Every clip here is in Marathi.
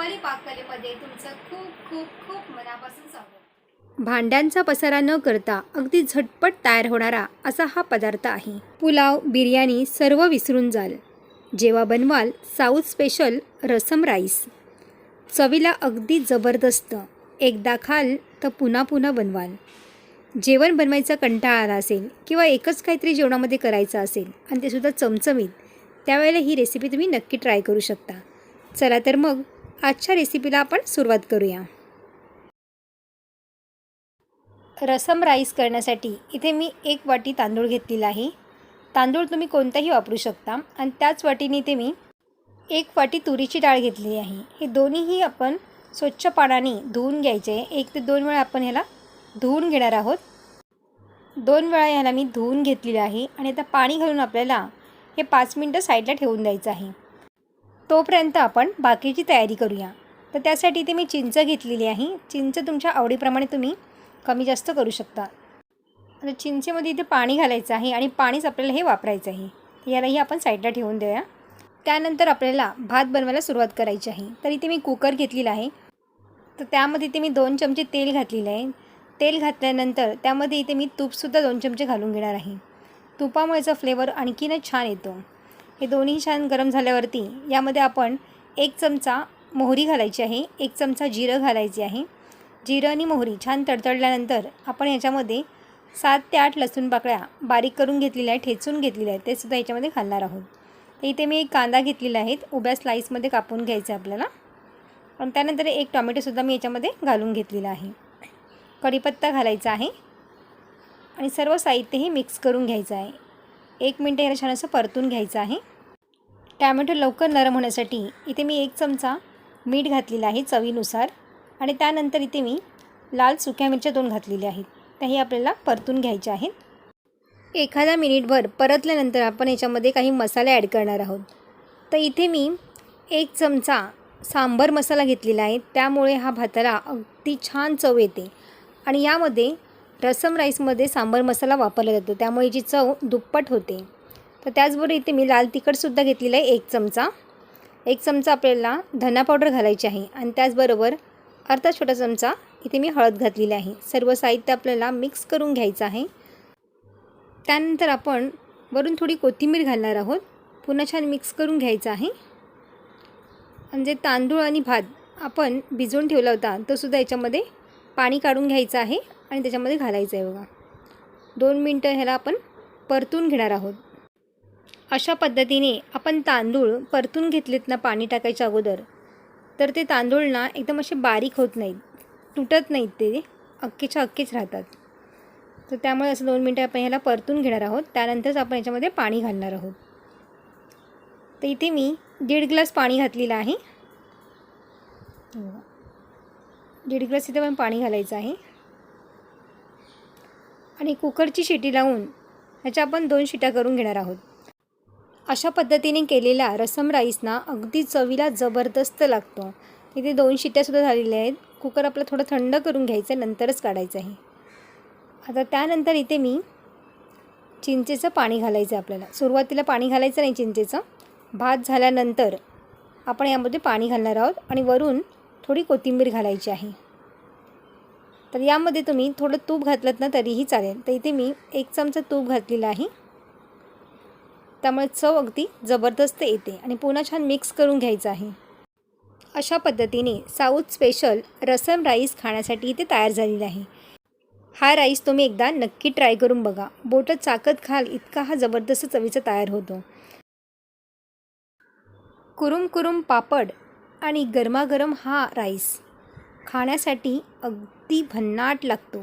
रुपाली पाककलेमध्ये तुमचं खूप खूप खूप मनापासून स्वागत. भांड्यांचा पसारा न करता अगदी झटपट तयार होणारा असा हा पदार्थ आहे. पुलाव बिर्याणी सर्व विसरून जाल. जेव्हा बनवाल साऊथ स्पेशल रसम राईस. चवीला अगदी जबरदस्त. एकदा खाल तर पुन्हा पुन्हा बनवाल. जेवण बनवायचा कंटाळा आला असेल किंवा एकच काहीतरी जेवणामध्ये करायचं असेल आणि ते सुद्धा चमचमीत त्यावेळेला ही रेसिपी तुम्ही नक्की ट्राय करू शकता. चला तर मग आजच्या रेसिपीला आपण सुरुवात करूया. रसम राईस करण्यासाठी इथे मी एक वाटी तांदूळ घेतलेला आहे. तांदूळ तुम्ही कोणताही वापरू शकता आणि त्याच वाटीने इथे मी एक वाटी तुरीची डाळ घेतलेली आहे. हे दोन्हीही आपण स्वच्छ पाण्याने धुवून घ्यायचे. एक ते दोन वेळा आपण ह्याला धुवून घेणार आहोत. दोन वेळा ह्याला मी धुवून घेतलेलं आहे आणि आता पाणी घालून आपल्याला हे पाच मिनटं साईडला ठेवून द्यायचं आहे. तोपर्यंत आपण बाकीची तयारी करूया. तर त्यासाठी इथे मी चिंच घेतलेली आहे. चिंच तुमच्या आवडीप्रमाणे तुम्ही कमी जास्त करू शकता. आता चिंचेमध्ये इथे पाणी घालायचं आहे आणि पाणीच आपल्याला हे वापरायचं आहे. यालाही आपण साईडला ठेवून देऊया. त्यानंतर आपल्याला भात बनवायला सुरुवात करायची आहे. तर इथे मी कुकर घेतलेला आहे. तर त्यामध्ये इथे मी दोन चमचे तेल घातलेलं आहे. तेल घातल्यानंतर त्यामध्ये इथे मी तूपसुद्धा दोन चमचे घालून घेणार आहे. तुपामुळेचा फ्लेवर आणखीनच छान येतो. हे दोन्ही छान गरम झाल्यावरती यामध्ये आपण एक चमचा मोहरी घालायची आहे एक चमचा जिरं घालायची आहे. जिरं आणि मोहरी छान तडतडल्यानंतर आपण याच्यामध्ये सात ते आठ लसूण पाकळ्या बारीक करून घेतलेल्या आहेत ठेचून घेतलेल्या आहेत ते सुद्धा याच्यामध्ये घालणार आहोत. तर इथे मी एक कांदा घेतलेला आहे उभ्या स्लाईसमध्ये कापून घ्यायचं आहे आपल्याला. आणि त्यानंतर एक टॉमॅटोसुद्धा मी याच्यामध्ये घालून घेतलेला आहे. कढीपत्ता घालायचा आहे. आणि सर्व साहित्य हे मिक्स करून घ्यायचं आहे. एक मिनटं ह्याला छान असं परतून घ्यायचं आहे. टॅमॅटो लवकर नरम होण्यासाठी इथे मी एक चमचा मीठ घातलेलं आहे चवीनुसार आणि त्यानंतर इथे मी लाल सुक्या मिरच्या दोन घातलेल्या आहेत. त्याही आपल्याला परतून घ्यायच्या आहेत. एखाद्या मिनिटभर परतल्यानंतर आपण याच्यामध्ये काही मसाले ॲड करणार आहोत. तर इथे मी एक चमचा सांबर मसाला घेतलेला आहे. त्यामुळे हा भाताला अगदी छान चव येते. आणि यामध्ये रसम राईसमध्ये सांबर मसाला वापरला जातो. त्यामुळे याची चव दुप्पट होते. तर त्याचबरोबर इथे मी लाल तिखटसुद्धा घेतलेलं आहे एक चमचा. एक चमचा आपल्याला धना पावडर घालायची आहे आणि त्याचबरोबर अर्धा छोटा चमचा इथे मी हळद घातलेली आहे. सर्व साहित्य आपल्याला मिक्स करून घ्यायचं आहे. त्यानंतर आपण वरून थोडी कोथिंबीर घालणार आहोत. पुन्हा छान मिक्स करून घ्यायचं आहे. म्हणजे तांदूळ आणि भात आपण भिजवून ठेवला होता तो सुद्धा याच्यामध्ये पाणी काढून घ्यायचं आहे आणि त्याच्यामध्ये घालायचं आहे बघा. दोन मिनटं ह्याला आपण परतून घेणार आहोत. अशा पद्धतीने आपण तांदूळ परतून घेतलेत ना पाणी टाकायच्या अगोदर तर ते तांदूळ ना एकदम असे बारीक होत नाहीत. तुटत नाहीत ते. अक्केच्या अक्केच राहतात. तर त्यामुळे असं दोन मिनटं आपण ह्याला परतून घेणार आहोत. त्यानंतरच आपण याच्यामध्ये पाणी घालणार आहोत. तर इथे मी दीड ग्लास पाणी घातलेलं आहे. दीड ग्लास इथे पण पाणी घालायचं आहे. आणि कुकरची शिटी लावून ह्याच्या आपण दोन शिट्या करून घेणार आहोत. अशा पद्धतीने केलेला रसम राईस ना अगदी चवीला जबरदस्त लागतो. इथे दोन शिट्ट्यासुद्धा झालेल्या आहेत. कुकर आपलं थोडं थंड करून घ्यायचं आहे नंतरच काढायचं आहे आता त्यानंतर इथे मी चिंचेचं पाणी घालायचं आहे आपल्याला. सुरुवातीला पाणी घालायचं नाही चिंचेचं. भात झाल्यानंतर आपण यामध्ये पाणी घालणार आहोत आणि वरून थोडी कोथिंबीर घालायची आहे. तर यामध्ये तुम्ही थोडं तूप घातलं ना तरीही चालेल. तर इथे मी एक चमचा तूप घातलेला आहे. त्यामुळे चव अगदी जबरदस्त येते आणि पुन्हा छान मिक्स करून घ्यायचं आहे. अशा पद्धतीने साऊथ स्पेशल रसम राईस खाण्यासाठी इथे तयार झालेला आहे. हा राईस तुम्ही एकदा नक्की ट्राय करून बघा. बोटं चाकत खाल इतका हा जबरदस्त चवीचा तयार होतो. कुरुम कुरुम पापड आणि गरमागरम हा राईस खाण्यासाठी अगदी भन्नाट लागतो.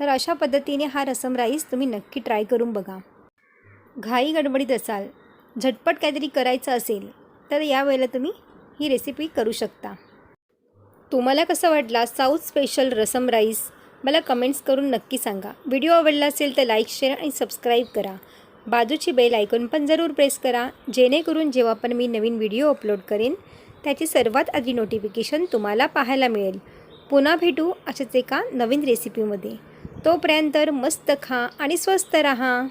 तर अशा पद्धतीने हा रसम राईस तुम्ही नक्की ट्राय करून बघा. घाई गडबडीत असाल झटपट काहीतरी करायचं असेल तर यावेळेला तुम्ही ही रेसिपी करू शकता. तुम्हाला कसं वाटला साऊथ स्पेशल रसम राईस? मला कमेंट्स करून नक्की सांगा. व्हिडिओ आवडला असेल तर लाईक शेअर आणि सबस्क्राईब करा. बाजूची बेल ऐकून पण जरूर प्रेस करा. जेणेकरून जेव्हा पण मी नवीन व्हिडिओ अपलोड करेन त्याची सर्वात आधी नोटिफिकेशन तुम्हाला पाहायला मिळेल. पुन्हा भेटू अशाच एका नवीन रेसिपीमध्ये तोपर्यंत मस्त खा आणि स्वस्त रहा.